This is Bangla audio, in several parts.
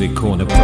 Music Corner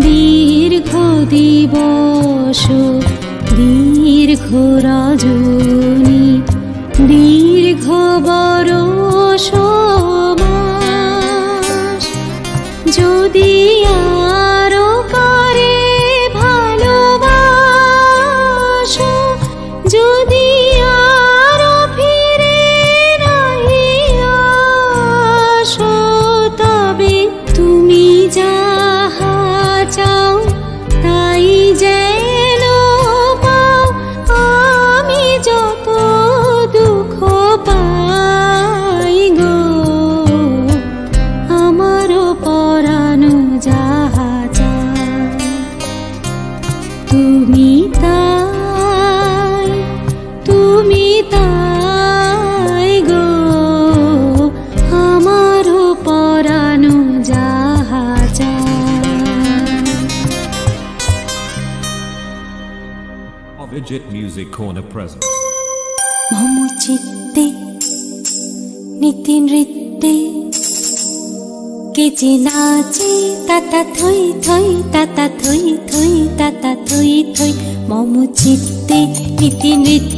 দীর্ঘ দিবস দীর্ঘ রাজনী দীর্ঘ বরষ a present. Momo chitti, nitin ritti, keji nachi, tata thui thui, tata thui thui, tata thui thui. Momo chitti, nitin ritti.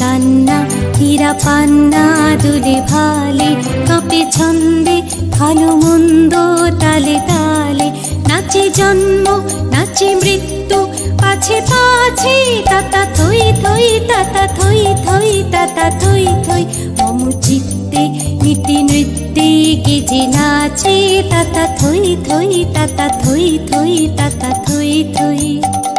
কান্না হীরা পান্না দোলে ভালে, কাঁপে ছন্দে, ভালো মন্দ, তালে তালে। নাচে জন্ম, নাচে মৃত্যু, পাছে পাছে, তাতা থই থই, তাতা থই থই, তাতা থই থই। মম চিত্তে নীতি নৃত্যে কে নাচে, তাতা থই থই, তাতা থই থই, তাতা থই থই।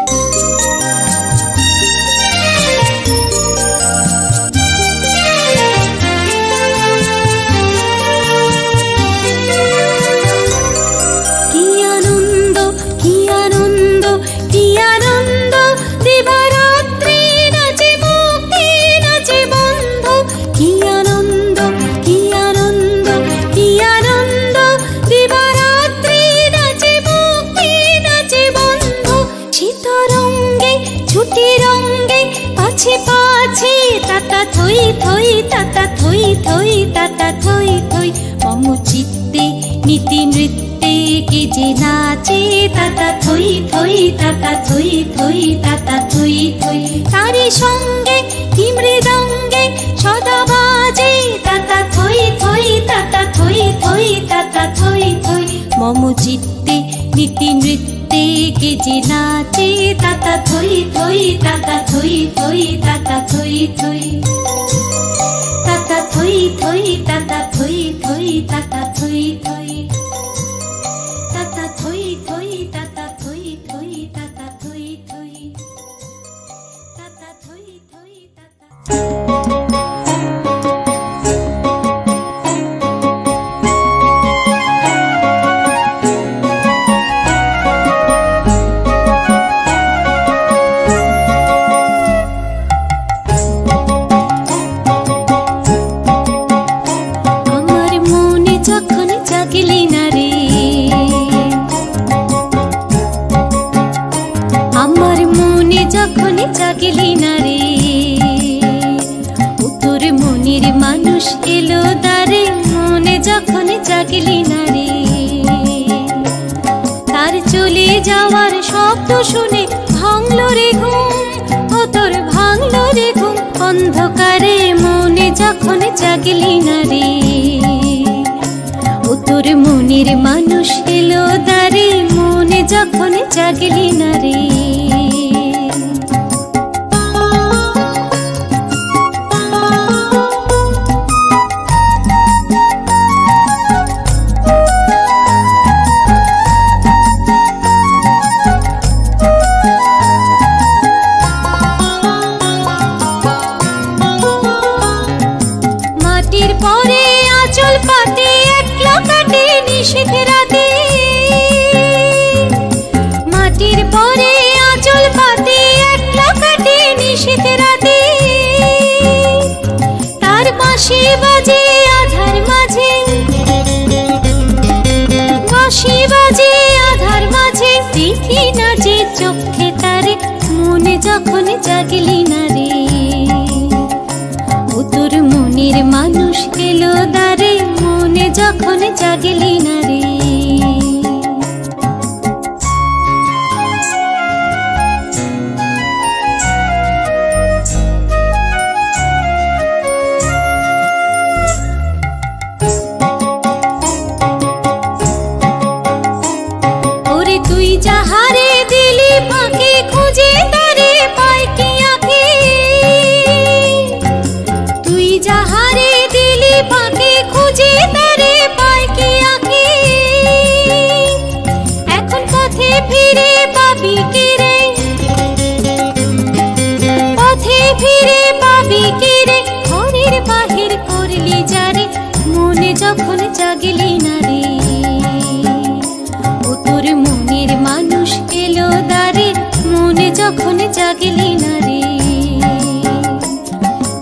থই তাতা থই থই মম চিত্তে নীতি নৃত্যে কে যে নাচে তাতা থই থই তাতা থই থই তাতা থই থই তারি সঙ্গে কি মৃদঙ্গে সদা বাজে তাতা থই থই তাতা থই থই তাতা থই থই মম চিত্তে নীতি নৃত্যে কে যে নাচে তাতা থই থই তাতা থই থই তাতা থই থই থই থই তাতা থই থই তাতা থই থই জাগলি না রে। উত্তর মনের মানুষ এলো দারে মনে যখন জাগলি না রে। তার চলে যাওয়ার শব্দ শুনে ভাঙলো রে ঘুম, ও তোর ভাঙলো রে ঘুম। অন্ধকারে মনে যখন জাগলি না রে। ও তোর মনের মানুষ এলো দারে মনে যখন জাগলি না রে। পরে পাতে একলা কাটে রাতে। তার পাশে বাজে আধার মাঝে। বাজে আধার মাঝে। দেখি না যে চোখে তারে, মনে যখন জাগলি না রে। ও তোর মনের মানুষ এলো দারে মনে যখন জাগলি না যখন জাগলি না রে, ও তোর মনের মানুষ এলো দারে মনে যখন জাগলি না রে,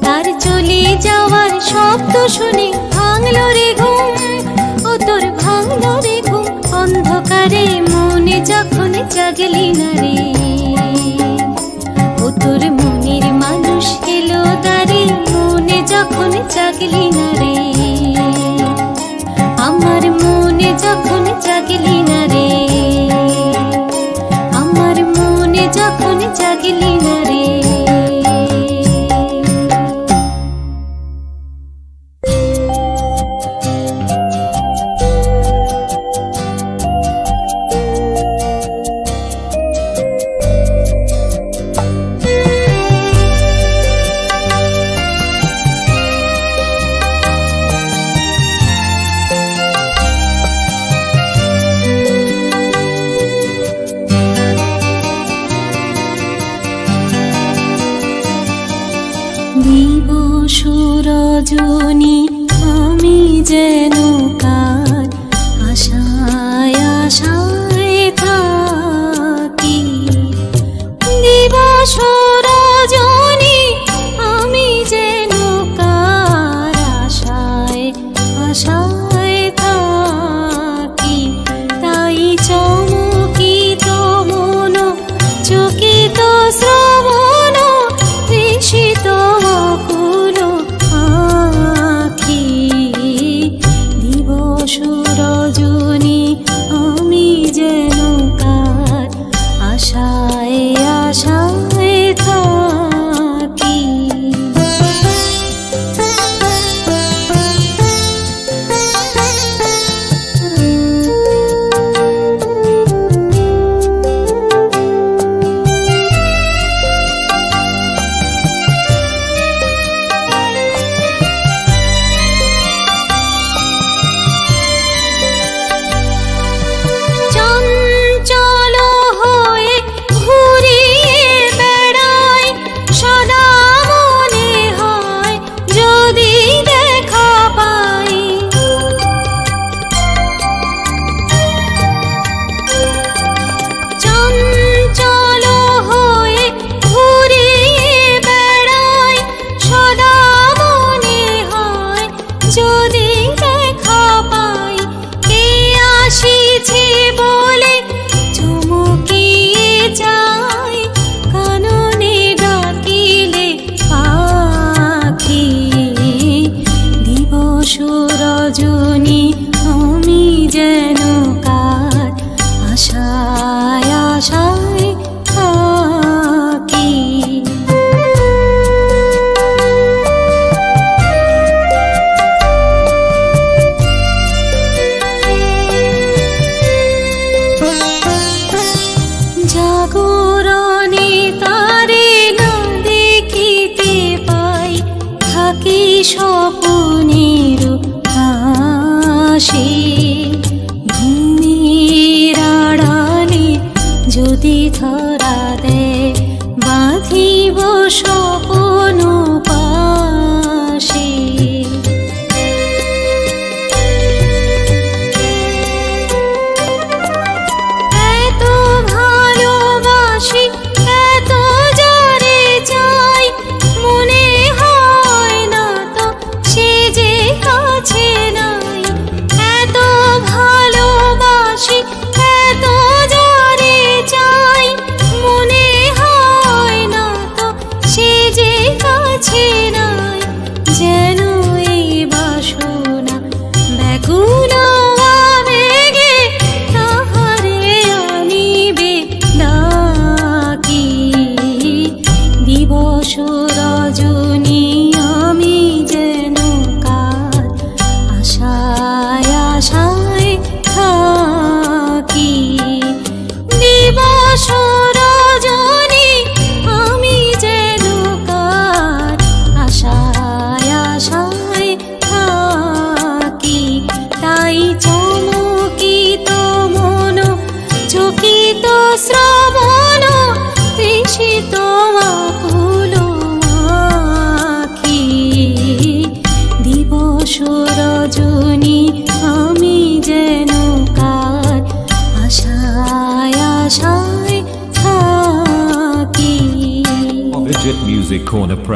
তার চলে যাওয়ার শব্দ শুনে ভাঙলো রে ঘুম, ও তোর ভাঙলো রে ঘুম, অন্ধকারে মনে যখন জাগলি না রে, ও তোর মনের মানুষ এলো দারে মনে যখন জাগলি না রে। যখন জাগলি না রে। আমার মনে যখন জাগলি দিবস রজনী আমি যেন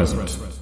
present.